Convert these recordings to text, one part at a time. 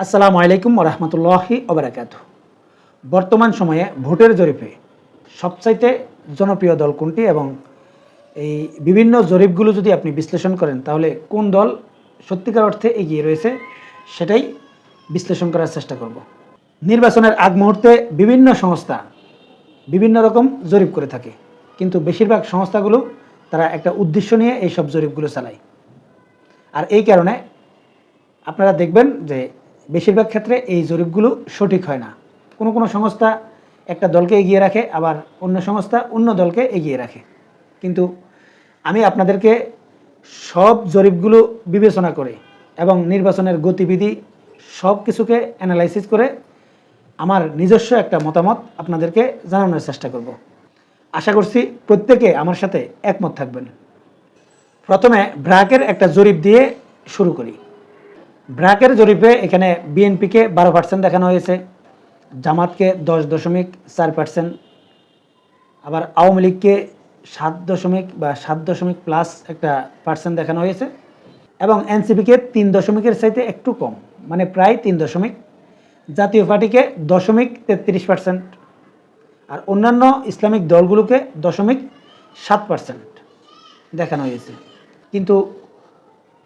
আসসালামু আলাইকুম রহমতুল্লাহি ওবরাকাত বর্তমান সময়ে ভোটের জরিপে সবচাইতে জনপ্রিয় দল কোনটি এবং এই বিভিন্ন জরিপগুলো যদি আপনি বিশ্লেষণ করেন, তাহলে কোন দল সত্যিকার অর্থে এগিয়ে রয়েছে সেটাই বিশ্লেষণ করার চেষ্টা করব। নির্বাচনের আগ মুহূর্তে বিভিন্ন সংস্থা বিভিন্ন রকম জরিপ করে থাকে, কিন্তু বেশিরভাগ সংস্থাগুলো তারা একটা উদ্দেশ্য নিয়ে এই সব জরিপগুলো চালায়। আর এই কারণে আপনারা দেখবেন যে বেশিরভাগ ক্ষেত্রে এই জরিপগুলো সঠিক হয় না। কোনো কোনো সংস্থা একটা দলকে এগিয়ে রাখে, আবার অন্য সংস্থা অন্য দলকে এগিয়ে রাখে। কিন্তু আমি আপনাদেরকে সব জরিপগুলো বিবেচনা করে এবং নির্বাচনের গতিবিধি সব কিছুকে অ্যানালাইসিস করে আমার নিজস্ব একটা মতামত আপনাদেরকে জানানোর চেষ্টা করব। আশা করছি প্রত্যেকে আমার সাথে একমত থাকবেন। প্রথমে ব্র্যাকের একটা জরিপ দিয়ে শুরু করি। ব্র্যাকের জরিপে এখানে বিএনপিকে বারো পার্সেন্ট দেখানো হয়েছে, জামাতকে দশ দশমিক চার পার্সেন্ট আবার আওয়ামী লীগকে সাত দশমিক বা সাত দশমিক প্লাস একটা পার্সেন্ট দেখানো হয়েছে, এবং এনসিপিকে তিন দশমিকের চাইতে একটু কম মানে প্রায় তিন দশমিক, জাতীয় পার্টিকে দশমিক তেত্রিশ পার্সেন্ট আর অন্যান্য ইসলামিক দলগুলোকে দশমিক সাত পার্সেন্ট দেখানো হয়েছে। কিন্তু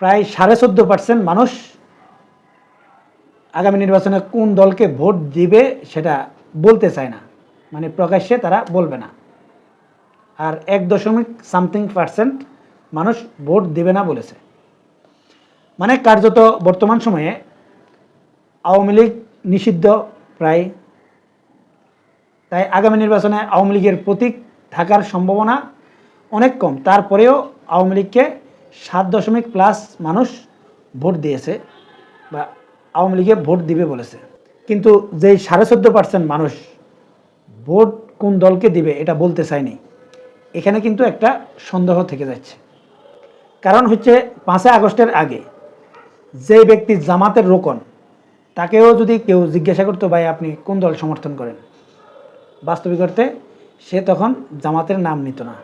প্রায় সাড়ে চোদ্দ পার্সেন্ট মানুষ আগামী নির্বাচনে কোন দলকে ভোট দিবে সেটা বলতে চায় না। মানে প্রকাশ্যে তারা বলবে না। আর এক দশমিক সামথিং পার্সেন্ট মানুষ ভোট দিবে না বলেছে। মানে কার্যত বর্তমান সময়ে আওয়ামী লীগ নিষিদ্ধ প্রায়। তাই আগামী নির্বাচনে আওয়ামী লীগের প্রতীক থাকার সম্ভাবনা অনেক কম। তারপরেও আওয়ামী লীগকে সাত দশমিক প্লাস মানুষ ভোট দিয়েছে বা আওয়ামী লীগে ভোট দিবে বলেছে। কিন্তু যেই সাড়ে চোদ্দ পার্সেন্ট মানুষ ভোট কোন দলকে দিবে এটা বলতে চায়নি, এখানে কিন্তু একটা সন্দেহ থেকে যাচ্ছে। কারণ হচ্ছে পাঁচই আগস্টের আগে যে ব্যক্তি জামাতের রোকন, তাকেও যদি কেউ জিজ্ঞাসা করতো, ভাই, আপনি কোন দল সমর্থন করেন? বাস্তবিক অর্থে সে তখন জামাতের নাম নিত না।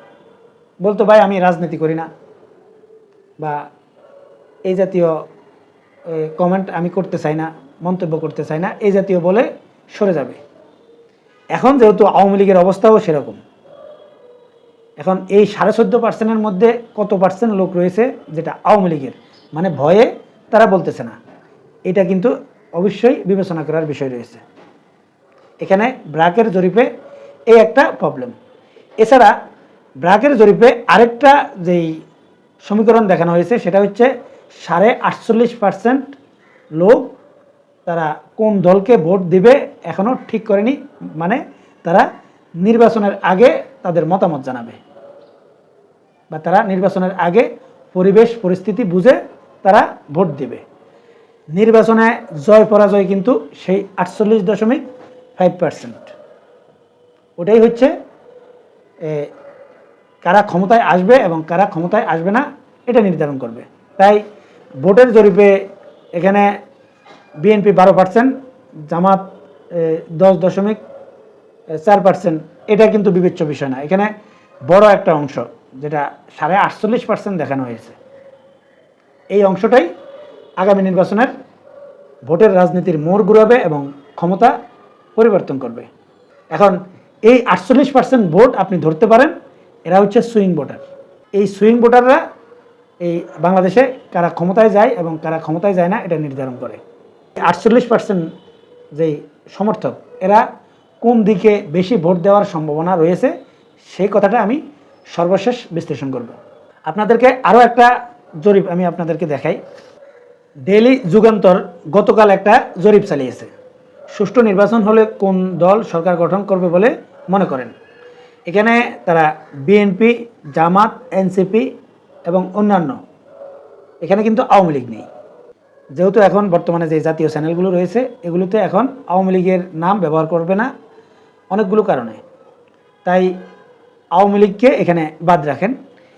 বলতো, ভাই, আমি রাজনীতি করি না। বা এই জাতীয় কমেন্ট আমি করতে চাই না, মন্তব্য করতে চাই না, এই জাতীয় বলে সরে যাবে। এখন যেহেতু আওয়ামী লীগের অবস্থাও সেরকম। এখন এই সাড়ে চোদ্দ পার্সেন্টের মধ্যে কত পার্সেন্ট লোক রয়েছে যেটা আওয়ামী লীগের? মানে ভয়ে তারা বলতেছে না। এটা কিন্তু অবশ্যই বিবেচনা করার বিষয় রয়েছে। এখানে ব্র্যাকের জরিপে এই একটা প্রবলেম এছাড়া ব্র্যাকের জরিপে আরেকটা যেই সমীকরণ দেখানো হয়েছে, সেটা হচ্ছে সাড়ে আটচল্লিশ পার্সেন্ট লোক তারা কোন দলকে ভোট দিবে এখনও ঠিক করেনি মানে তারা নির্বাচনের আগে তাদের মতামত জানাবে। বা তারা নির্বাচনের আগে পরিবেশ, পরিস্থিতি বুঝে তারা ভোট দিবে। নির্বাচনে জয়, পরাজয় কিন্তু সেই আটচল্লিশ দশমিক ফাইভ পার্সেন্ট ওটাই হচ্ছে কারা ক্ষমতায় আসবে এবং কারা ক্ষমতায় আসবে না, এটা নির্ধারণ করবে। তাই ভোটের জরিপে এখানে বিএনপি বারো পার্সেন্ট জামাত দশ দশমিক চার পার্সেন্ট এটা কিন্তু বিবেচ্য বিষয় না। এখানে বড় একটা অংশ, যেটা সাড়ে আটচল্লিশ পার্সেন্ট দেখানো হয়েছে। এই অংশটাই আগামী নির্বাচনের ভোটের রাজনীতির মোড় ঘুরাবে এবং ক্ষমতা পরিবর্তন করবে। এখন এই আটচল্লিশ পার্সেন্ট ভোট আপনি ধরতে পারেন, এরা হচ্ছে সুইং ভোটার এই সুইং ভোটাররা এই বাংলাদেশে কারা ক্ষমতায় যায় এবং কারা ক্ষমতায় যায় না, এটা নির্ধারণ করে। আটচল্লিশ পার্সেন্ট যেই সমর্থক, এরা কোন দিকে বেশি ভোট দেওয়ার সম্ভাবনা রয়েছে, সেই কথাটা আমি সর্বশেষ বিশ্লেষণ করব। আপনাদেরকে আরও একটা জরিপ আমি আপনাদেরকে দেখাই। ডেইলি যুগান্তর গতকাল একটা জরিপ চালিয়েছে। সুষ্ঠু নির্বাচন হলে কোন দল সরকার গঠন করবে বলে মনে করেন? এখানে তারা বিএনপি, জামাত, এনসিপি এবং অন্যান্য। এখানে কিন্তু আওয়ামী লীগ নেই। যেহেতু এখন বর্তমানে যে জাতীয় চ্যানেলগুলো রয়েছে, এগুলোতে এখন আওয়ামী লীগের নাম ব্যবহার করবে না অনেকগুলো কারণে। তাই আওয়ামী লীগকে এখানে বাদ রাখেন।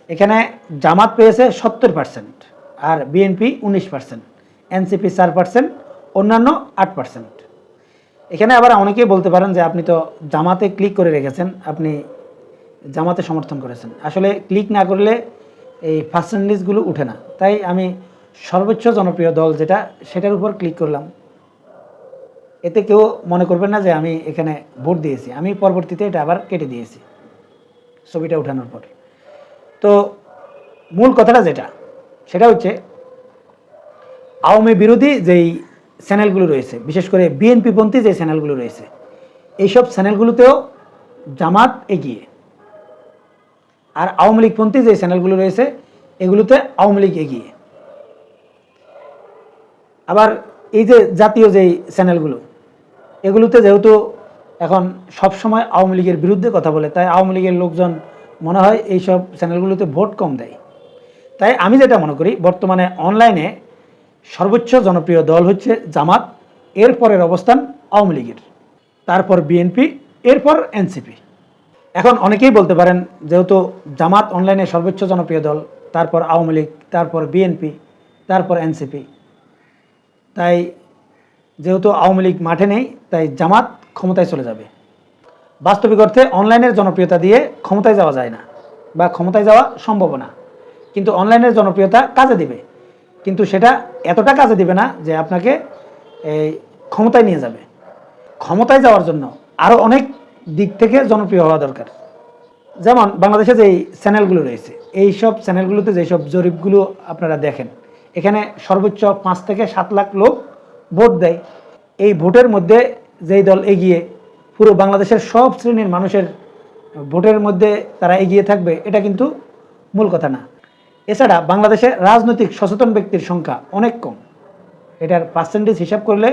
এখানে জামাত পেয়েছে সত্তর পার্সেন্ট আর বিএনপি উনিশ পার্সেন্ট এনসিপি চার পার্সেন্ট অন্যান্য আট পার্সেন্ট এখানে আবার অনেকেই বলতে পারেন যে, আপনি তো জামাতে ক্লিক করে রেখেছেন, আপনি জামাতে সমর্থন করেছেন। আসলে ক্লিক না করলে এই পার্সেন্টেজগুলো উঠে না। তাই আমি সর্বোচ্চ জনপ্রিয় দল যেটা, সেটার উপর ক্লিক করলাম। এতে কেউ মনে করবেন না যে আমি এখানে ভোট দিয়েছি। আমি পরবর্তীতে এটা আবার কেটে দিয়েছি ছবিটা উঠানোর পর। তো মূল কথাটা যেটা, সেটা হচ্ছে আওয়ামী বিরোধী যেই চ্যানেলগুলো রয়েছে, বিশেষ করে বিএনপিপন্থী যে চ্যানেলগুলো রয়েছে, এইসব চ্যানেলগুলোতেও জামাত এগিয়ে। আর আওয়ামী লীগপন্থী যে চ্যানেলগুলো রয়েছে, এগুলোতে আওয়ামী লীগ এগিয়ে। আবার এই যে জাতীয় যেই চ্যানেলগুলো এগুলোতে যেহেতু এখন সব সময় আওয়ামী লীগের বিরুদ্ধে কথা বলে, তাই আওয়ামী লীগের লোকজন মনে হয় এইসব চ্যানেলগুলোতে ভোট কম দেয়। তাই আমি যেটা মনে করি, বর্তমানে অনলাইনে সর্বোচ্চ জনপ্রিয় দল হচ্ছে জামাত, এরপরের অবস্থান আওয়ামী লীগের। তারপর বিএনপি এরপর এনসিপি এখন অনেকেই বলতে পারেন, যেহেতু জামাত অনলাইনে সর্বোচ্চ জনপ্রিয় দল, তারপর আওয়ামী লীগ, তারপর বিএনপি তারপর এনসিপি তাই যেহেতু আওয়ামী লীগ মাঠে নেই, তাই জামাত ক্ষমতায় চলে যাবে। বাস্তবিক অর্থে অনলাইনের জনপ্রিয়তা দিয়ে ক্ষমতায় যাওয়া যায় না, বা ক্ষমতায় যাওয়া সম্ভব না। কিন্তু অনলাইনের জনপ্রিয়তা কাজে দিবে। কিন্তু সেটা এতটা কাজে দিবে না যে আপনাকে এই ক্ষমতায় নিয়ে যাবে। ক্ষমতায় যাওয়ার জন্য আরও অনেক দিক থেকে জনপ্রিয় হওয়া দরকার। যেমন বাংলাদেশে যে চ্যানেলগুলো রয়েছে এই সব চ্যানেলগুলোতে যেসব জরিপগুলো আপনারা দেখেন, এখানে সর্বোচ্চ পাঁচ থেকে সাত লাখ লোক ভোট দেয়। এই ভোটের মধ্যে যেই দল এগিয়ে পুরো বাংলাদেশের সব শ্রেণির মানুষের ভোটের মধ্যে তারা এগিয়ে থাকবে, এটা কিন্তু মূল কথা না। এছাড়া বাংলাদেশে রাজনৈতিক সচেতন ব্যক্তির সংখ্যা অনেক কম। এটার পার্সেন্টেজ হিসাব করলে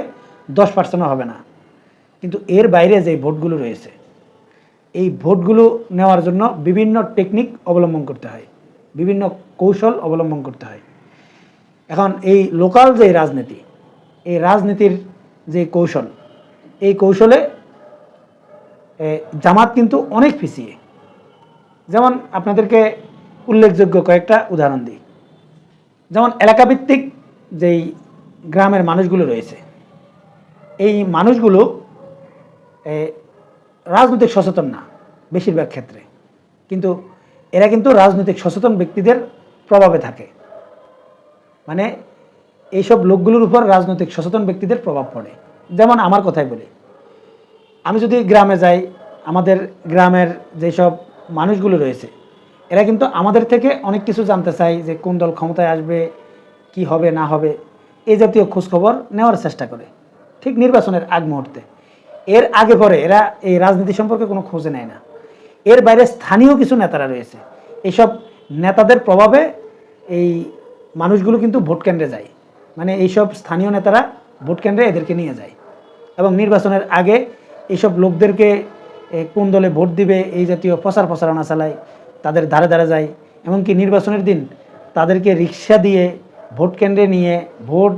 দশ পার্সেন্টও হবে না। কিন্তু এর বাইরে যে ভোটগুলো রয়েছে এই ভোটগুলো নেওয়ার জন্য বিভিন্ন টেকনিক অবলম্বন করতে হয়, বিভিন্ন কৌশল অবলম্বন করতে হয়। এখন এই লোকাল যে রাজনীতি, এই রাজনীতির যে কৌশল, এই কৌশলে জামাত কিন্তু অনেক পিছিয়ে। যেমন আপনাদেরকে উল্লেখযোগ্য কয়েকটা উদাহরণ দিই। যেমন এলাকাভিত্তিক যেই গ্রামের মানুষগুলো রয়েছে, এই মানুষগুলো রাজনৈতিক সচেতন না, বেশিরভাগ ক্ষেত্রে। কিন্তু এরা কিন্তু রাজনৈতিক সচেতন ব্যক্তিদের প্রভাবে থাকে। মানে এইসব লোকগুলোর উপর রাজনৈতিক সচেতন ব্যক্তিদের প্রভাব পড়ে। যেমন আমার কথাই বলি, আমি যদি গ্রামে যাই, আমাদের গ্রামের যেসব মানুষগুলো রয়েছে, এরা কিন্তু আমাদের থেকে অনেক কিছু জানতে চায় যে কোন দল ক্ষমতায় আসবে, কি হবে, না হবে, এই জাতীয় খোঁজখবর নেওয়ার চেষ্টা করে, ঠিক নির্বাচনের আগ মুহূর্তে। এর আগে পরে এরা এই রাজনীতি সম্পর্কে কোনো খোঁজে নেয় না। এর বাইরে স্থানীয় কিছু নেতারা রয়েছে। এইসব নেতাদের প্রভাবে এই মানুষগুলো কিন্তু ভোট কেন্দ্রে যায়। মানে এইসব স্থানীয় নেতারা ভোট কেন্দ্রে এদেরকে নিয়ে যায়। এবং নির্বাচনের আগে এইসব লোকদেরকে কোন দলে ভোট দিবে, এই জাতীয় প্রচার প্রচারণা চালায়, তাদের ধারে ধারে যায়। এমনকি নির্বাচনের দিন তাদেরকে রিক্সা দিয়ে ভোট কেন্দ্রে নিয়ে ভোট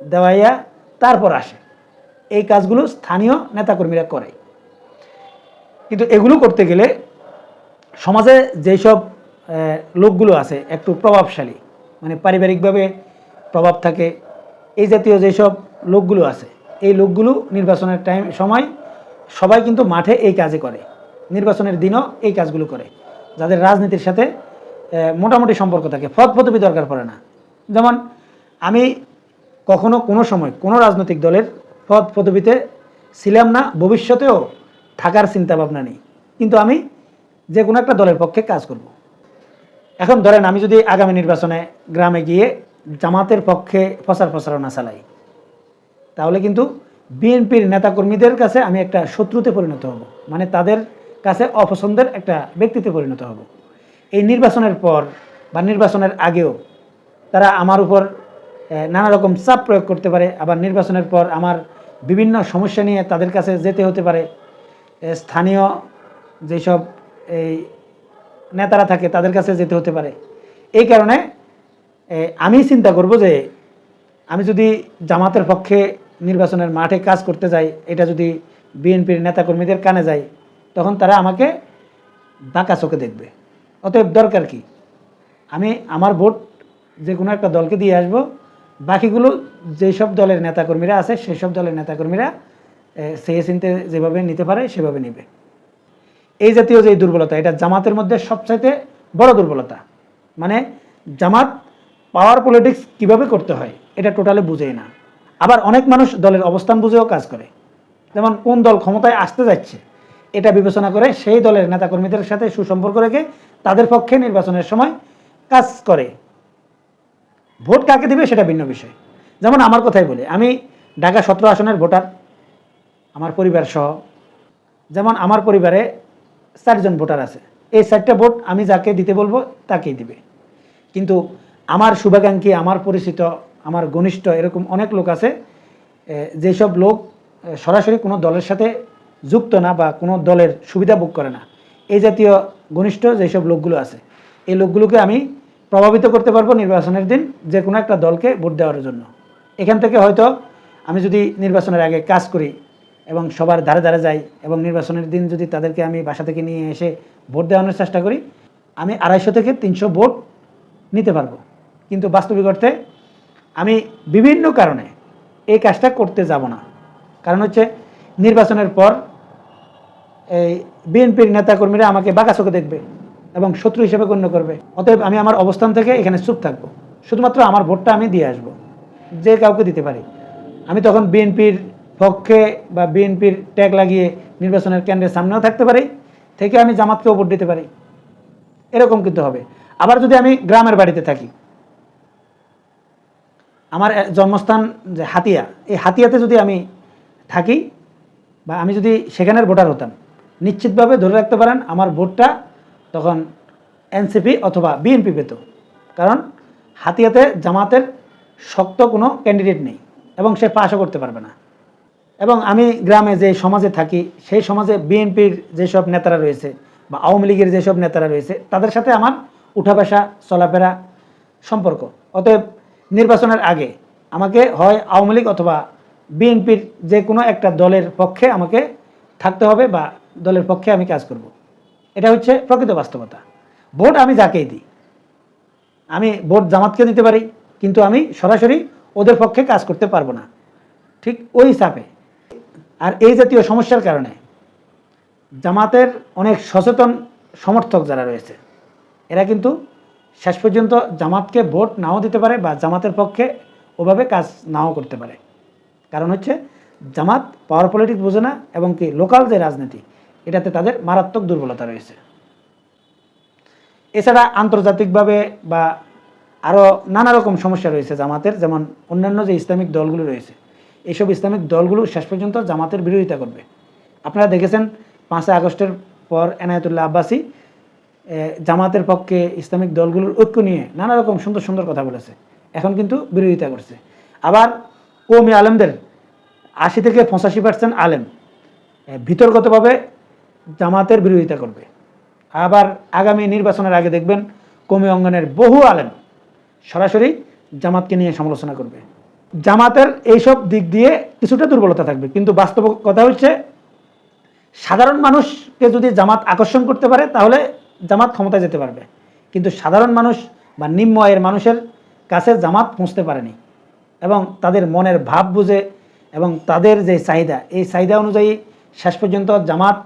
দেওয়াইয়া তারপর আসে। এই কাজগুলো স্থানীয় নেতাকর্মীরা করে। কিন্তু এগুলো করতে গেলে সমাজে যেসব লোকগুলো আছে একটু প্রভাবশালী মানে পারিবারিকভাবে প্রভাব থাকে, এই জাতীয় যেসব লোকগুলো আছে, এই লোকগুলো নির্বাচনের টাইম, সময় সবাই কিন্তু মাঠে এই কাজে করে। নির্বাচনের দিনও এই কাজগুলো করে। যাদের রাজনীতির সাথে মোটামুটি সম্পর্ক থাকে পদবি দরকার পড়ে না। যেমন আমি কখনো কোনো সময় কোনো রাজনৈতিক দলের পদ পদবিতে ছিলাম না, ভবিষ্যতেও থাকার চিন্তা ভাবনা নেই। কিন্তু আমি যে কোনো একটা দলের পক্ষে কাজ করব। এখন ধরেন আমি যদি আগামী নির্বাচনে গ্রামে গিয়ে জামাতের পক্ষে প্রচার প্রচারণা চালাই, তাহলে কিন্তু বিএনপির নেতাকর্মীদের কাছে আমি একটা শত্রুতে পরিণত হব মানে তাদের কাছে অপছন্দের একটা ব্যক্তিতে পরিণত হব। এই নির্বাচনের পর বা নির্বাচনের আগেও তারা আমার উপর নানা রকম চাপ প্রয়োগ করতে পারে, আবার নির্বাচনের পর আমার বিভিন্ন সমস্যা নিয়ে তাদের কাছে যেতে হতে পারে। স্থানীয় যেসব এই নেতারা থাকে তাদের কাছে যেতে হতে পারে। এই কারণে আমি চিন্তা করব যে আমি যদি জামাতের পক্ষে নির্বাচনের মাঠে কাজ করতে যাই, এটা যদি বিএনপির নেতাকর্মীদের কানে যায়, তখন তারা আমাকে বাঁকা চোখে দেখবে। অতএব দরকার কি? আমি আমার ভোট যে কোনো একটা দলকে দিয়ে আসব বাকিগুলো যেসব দলের নেতাকর্মীরা আছে সেই সব দলের নেতাকর্মীরা সে চিনতে যেভাবে নিতে পারে, সেভাবে নেবে। এই জাতীয় যে দুর্বলতা, এটা জামাতের মধ্যে সবচাইতে বড় দুর্বলতা। মানে জামাত পাওয়ার পলিটিক্স কীভাবে করতে হয়, এটা টোটালি বুঝেই না। আবার অনেক মানুষ দলের অবস্থান বুঝেও কাজ করে। যেমন কোন দল ক্ষমতায় আসতে যাচ্ছে, এটা বিবেচনা করে সেই দলের নেতাকর্মীদের সাথে সুসম্পর্ক রেখে তাদের পক্ষে নির্বাচনের সময় কাজ করে। ভোট কাকে দিবে সেটা ভিন্ন বিষয়। যেমন আমার কথাই বলি, আমি ঢাকা সতেরো আসনের ভোটার, আমার পরিবার সহ। যেমন আমার পরিবারে চারজন ভোটার আছে। এই চারটা ভোট আমি যাকে দিতে বলব তাকেই দিবে। কিন্তু আমার শুভাকাঙ্ক্ষী, আমার পরিচিত, আমার ঘনিষ্ঠ এরকম অনেক লোক আছে যেসব লোক সরাসরি কোনো দলের সাথে যুক্ত না বা কোনো দলের সুবিধা ভোগ করে না। এই জাতীয় ঘনিষ্ঠ যেসব লোকগুলো আছে, এই লোকগুলোকে আমি প্রভাবিত করতে পারব নির্বাচনের দিন যে কোনো একটা দলকে ভোট দেওয়ার জন্য। এখান থেকে হয়তো আমি যদি নির্বাচনের আগে কাজ করি এবং সবার ধারে ধারে যাই এবং নির্বাচনের দিন যদি তাদেরকে আমি বাসা থেকে নিয়ে এসে ভোট দেওয়ানোর চেষ্টা করি, আমি আড়াইশো থেকে তিনশো ভোট নিতে পারব। কিন্তু বাস্তবিক অর্থে আমি বিভিন্ন কারণে এই কাজটা করতে যাব না। কারণ হচ্ছে নির্বাচনের পর এই বিএনপির নেতাকর্মীরা আমাকে বাঁকা চোখে দেখবে। এবং শত্রু হিসেবে গণ্য করবে। অতএব আমি আমার অবস্থান থেকে এখানে চুপ থাকব। শুধুমাত্র আমার ভোটটা আমি দিয়ে আসব। যে কাউকে দিতে পারি। আমি তখন বিএনপির পক্ষে বা বিএনপির ট্যাগ লাগিয়ে নির্বাচনের কেন্দ্রের সামনেও থাকতে পারি, থেকে আমি জামাতকেও ভোট দিতে পারি। এরকম কিন্তু হবে। আবার যদি আমি গ্রামের বাড়িতে থাকি, আমার জন্মস্থান যে হাতিয়া, এই হাতিয়াতে যদি আমি থাকি বা আমি যদি সেখানের ভোটার হতাম, নিশ্চিতভাবে ধরে রাখতে পারেন আমার ভোটটা তখন এনসিপি অথবা বিএনপি পেত। কারণ হাতিয়াতে জামাতের শক্ত কোনো ক্যান্ডিডেট নেই এবং সে পাশও করতে পারবে না। এবং আমি গ্রামে যে সমাজে থাকি, সেই সমাজে বিএনপির যেসব নেতারা রয়েছে বা আওয়ামী লীগের যেসব নেতারা রয়েছে, তাদের সাথে আমার উঠা বসা চলাফেরা সম্পর্ক। অতএব নির্বাচনের আগে আমাকে হয় আওয়ামী লীগ অথবা বিএনপির যে কোনো একটা দলের পক্ষে আমাকে থাকতে হবে বা দলের পক্ষে আমি কাজ করব। এটা হচ্ছে প্রকৃত বাস্তবতা। ভোট আমি যাকেই দিই। আমি ভোট জামাতকে দিতে পারি, কিন্তু আমি সরাসরি ওদের পক্ষে কাজ করতে পারব না। ঠিক ওই চাপে আর এই জাতীয় সমস্যার কারণে জামাতের অনেক সচেতন সমর্থক যারা রয়েছে, এরা কিন্তু শেষ পর্যন্ত জামাতকে ভোট নাও দিতে পারে বা জামাতের পক্ষে ওভাবে কাজ নাও করতে পারে। কারণ হচ্ছে জামাত পাওয়ার পলিটিক্স বোঝে না এবং কি লোকাল যে রাজনীতি এটাতে তাদের মারাত্মক দুর্বলতা রয়েছে। এছাড়া আন্তর্জাতিকভাবে বা আরও নানা রকম সমস্যা রয়েছে জামাতের, যেমন অন্যান্য যে ইসলামিক দলগুলো রয়েছে এইসব ইসলামিক দলগুলো শেষ পর্যন্ত জামাতের বিরোধিতা করবে। আপনারা দেখেছেন পাঁচই আগস্টের পর এনায়তুল্লাহ আব্বাসী জামাতের পক্ষে ইসলামিক দলগুলোর ঐক্য নিয়ে নানা রকম সুন্দর সুন্দর কথা বলেছে। এখন কিন্তু বিরোধিতা করছে। আবার কৌমি আলেমদের আশি থেকে পঁচাশি পার্সেন্ট আলেম ভিতরগতভাবে জামাতের বিরোধিতা করবে। আবার আগামী নির্বাচনের আগে দেখবেন কমি অঙ্গনের বহু আলেম সরাসরি জামাতকে নিয়ে সমালোচনা করবে। জামাতের এইসব দিক দিয়ে কিছুটা দুর্বলতা থাকবে। কিন্তু বাস্তব কথা হচ্ছে, সাধারণ মানুষকে যদি জামাত আকর্ষণ করতে পারে, তাহলে জামাত ক্ষমতায় যেতে পারবে। কিন্তু সাধারণ মানুষ বা নিম্ন আয়ের মানুষের কাছে জামাত পৌঁছতে পারেনি এবং তাদের মনের ভাব বুঝে এবং তাদের যে চাহিদা, এই চাহিদা অনুযায়ী শেষ পর্যন্ত জামাত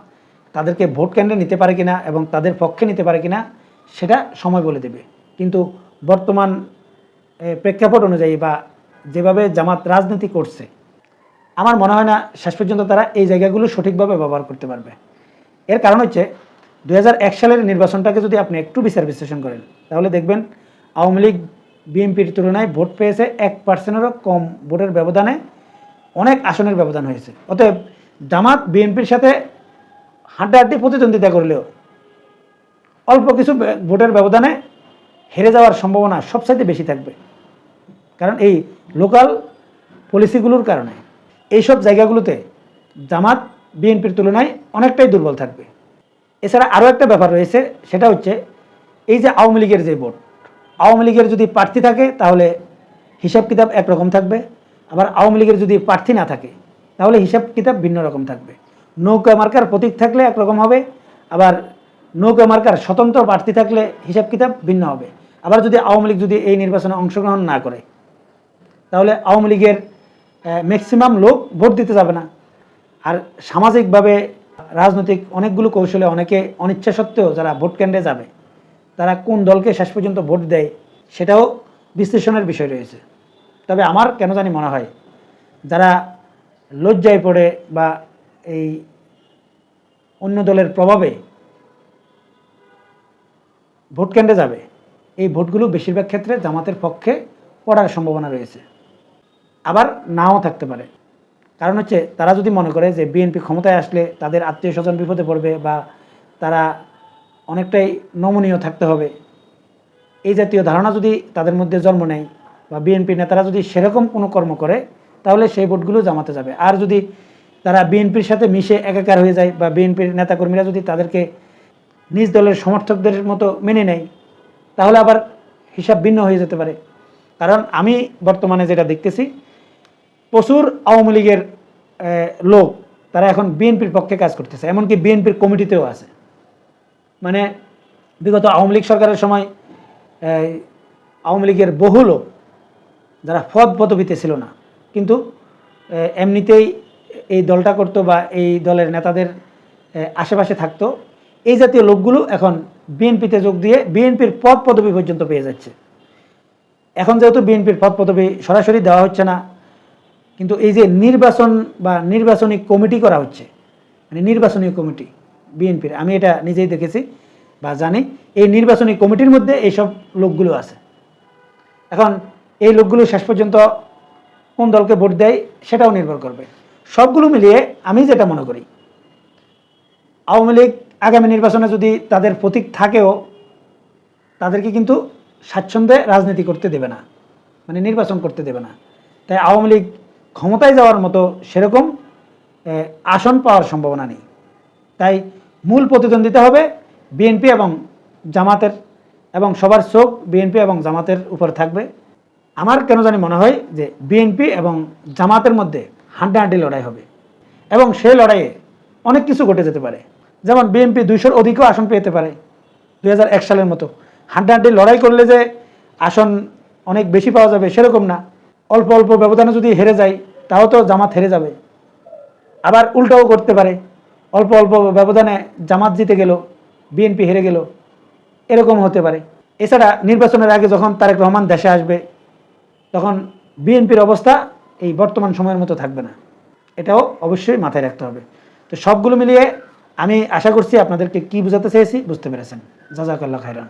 তাদেরকে ভোট কেন্দ্রে নিতে পারে কিনা এবং তাদের পক্ষে নিতে পারে কিনা, সেটা সময় বলে দেবে। কিন্তু বর্তমান প্রেক্ষাপট অনুযায়ী বা যেভাবে জামাত রাজনীতি করছে, আমার মনে হয় না শেষ পর্যন্ত তারা এই জায়গাগুলো সঠিকভাবে ব্যবহার করতে পারবে। এর কারণ হচ্ছে দু হাজার এক সালের নির্বাচনটাকে যদি আপনি একটু বিচার বিশ্লেষণ করেন, তাহলে দেখবেন আওয়ামী লীগ, বিএনপির তুলনায় ভোট পেয়েছে এক পার্সেন্টেরও কম ভোটের ব্যবধানে অনেক আসনের ব্যবধান হয়েছে। অতএব জামাত, বিএনপির সাথে হাড্ডাহাড্ডি প্রতিদ্বন্দ্বিতা করলেও অল্প কিছু ভোটের ব্যবধানে হেরে যাওয়ার সম্ভাবনা সবচাইতে বেশি থাকবে। কারণ এই লোকাল পলিসিগুলোর কারণে এইসব জায়গাগুলোতে জামাত, বিএনপির তুলনায় অনেকটাই দুর্বল থাকবে। এছাড়া আরও একটা ব্যাপার রয়েছে, সেটা হচ্ছে এই যে আওয়ামী লীগের যে ভোট, আওয়ামী লীগের যদি প্রার্থী থাকে তাহলে হিসাব কিতাব একরকম থাকবে, আবার আওয়ামী লীগের যদি প্রার্থী না থাকে তাহলে হিসাব কিতাব ভিন্ন রকম থাকবে। নৌকা মার্কার প্রতীক থাকলে একরকম হবে, আবার নৌকা মার্কার স্বতন্ত্র প্রার্থী থাকলে হিসাব কিতাব ভিন্ন হবে। আবার যদি আওয়ামী লীগ যদি এই নির্বাচনে অংশগ্রহণ না করে, তাহলে আওয়ামী লীগের ম্যাক্সিমাম লোক ভোট দিতে যাবে না। আর সামাজিকভাবে রাজনৈতিক অনেকগুলো কৌশলে অনেকে অনিচ্ছা সত্ত্বেও যারা ভোট কেন্দ্রে যাবে, তারা কোন দলকে শেষ পর্যন্ত ভোট দেয় সেটাও বিশ্লেষণের বিষয় রয়েছে। তবে আমার কেন জানি মনে হয়, যারা লজ্জায় পড়ে বা এই অন্য দলের প্রভাবে ভোট কেন্দ্রে যাবে। এই ভোটগুলো বেশিরভাগ ক্ষেত্রে জামাতের পক্ষে পড়ার সম্ভাবনা রয়েছে। আবার নাও থাকতে পারে। কারণ হচ্ছে তারা যদি মনে করে যে বিএনপি ক্ষমতায় আসলে তাদের আত্মীয় স্বজন বিপদে পড়বে বা তারা অনেকটাই নমনীয় থাকতে হবে, এই জাতীয় ধারণা যদি তাদের মধ্যে জন্ম নেয় বা বিএনপি নেতারা যদি সেরকম কোনো কর্ম করে, তাহলে সেই ভোটগুলো জামাতে যাবে। আর যদি তারা বিএনপির সাথে মিশে একাকার হয়ে যায় বা বিএনপির নেতাকর্মীরা যদি তাদেরকে নিজ দলের সমর্থকদের মতো মেনে নেয়, তাহলে আবার হিসাব ভিন্ন হয়ে যেতে পারে। কারণ আমি বর্তমানে যেটা দেখতেছি, প্রচুর আওয়ামী লীগের লোক তারা এখন বিএনপির পক্ষে কাজ করতেছে, এমনকি বিএনপির কমিটিতেও আছে। মানে বিগত আওয়ামী লীগ সরকারের সময় আওয়ামী লীগের বহু লোক যারা পদ পদবিতে ছিল না। কিন্তু এমনিতেই এই দলটা করতো বা এই দলের নেতাদের আশেপাশে থাকতো, এই জাতীয় লোকগুলো এখন বিএনপিতে যোগ দিয়ে বিএনপির পদ পদবি পর্যন্ত পেয়ে যাচ্ছে। এখন যেহেতু বিএনপির পদ পদবি সরাসরি দেওয়া হচ্ছে না, কিন্তু এই যে নির্বাচন বা নির্বাচনী কমিটি করা হচ্ছে মানে নির্বাচনী কমিটি বিএনপির, আমি এটা নিজেই দেখেছি বা জানি, এই নির্বাচনী কমিটির মধ্যে এইসব লোকগুলো আছে। এখন এই লোকগুলো শেষ পর্যন্ত কোন দলকে ভোট দেয় সেটাও নির্ভর করবে। সবগুলো মিলিয়ে আমি যেটা মনে করি, আওয়ামী লীগ আগামী নির্বাচনে যদি তাদের প্রতীক থাকেও, তাদেরকে কিন্তু স্বাচ্ছন্দ্যে রাজনীতি করতে দেবে না মানে নির্বাচন করতে দেবে না। তাই আওয়ামী লীগ ক্ষমতায় যাওয়ার মতো সেরকম আসন পাওয়ার সম্ভাবনা নেই। তাই মূল প্রতিদ্বন্দ্বিতা হবে বিএনপি এবং জামাতের, এবং সবার চোখ বিএনপি এবং জামাতের উপর থাকবে। আমার কেন জানি মনে হয় যে বিএনপি এবং জামাতের মধ্যে হাড্ডাহাড্ডি লড়াই হবে। এবং সেই লড়াইয়ে অনেক কিছু ঘটে যেতে পারে। যেমন বিএনপি দুইশোর অধিকও আসন পেতে পারে দু হাজার এক সালের মতো। হাড্ডাহাড্ডি লড়াই করলে যে আসন অনেক বেশি পাওয়া যাবে সেরকম না। অল্প অল্প ব্যবধানে যদি হেরে যায় তাও তো জামাত হেরে যাবে। আবার উল্টাও করতে পারে। অল্প অল্প ব্যবধানে জামাত জিতে গেল, বিএনপি হেরে গেল, এরকম হতে পারে। এছাড়া নির্বাচনের আগে যখন তারেক রহমান দেশে আসবে, তখন বিএনপির অবস্থা এই বর্তমান সময়ের মতো থাকবে না। এটাও অবশ্যই মাথায় রাখতে হবে। তো সবগুলো মিলিয়ে আমি আশা করছি আপনাদেরকে কি বোঝাতে চেয়েছি বুঝতে পেরেছেন। জাজাকাল্লা খাইরান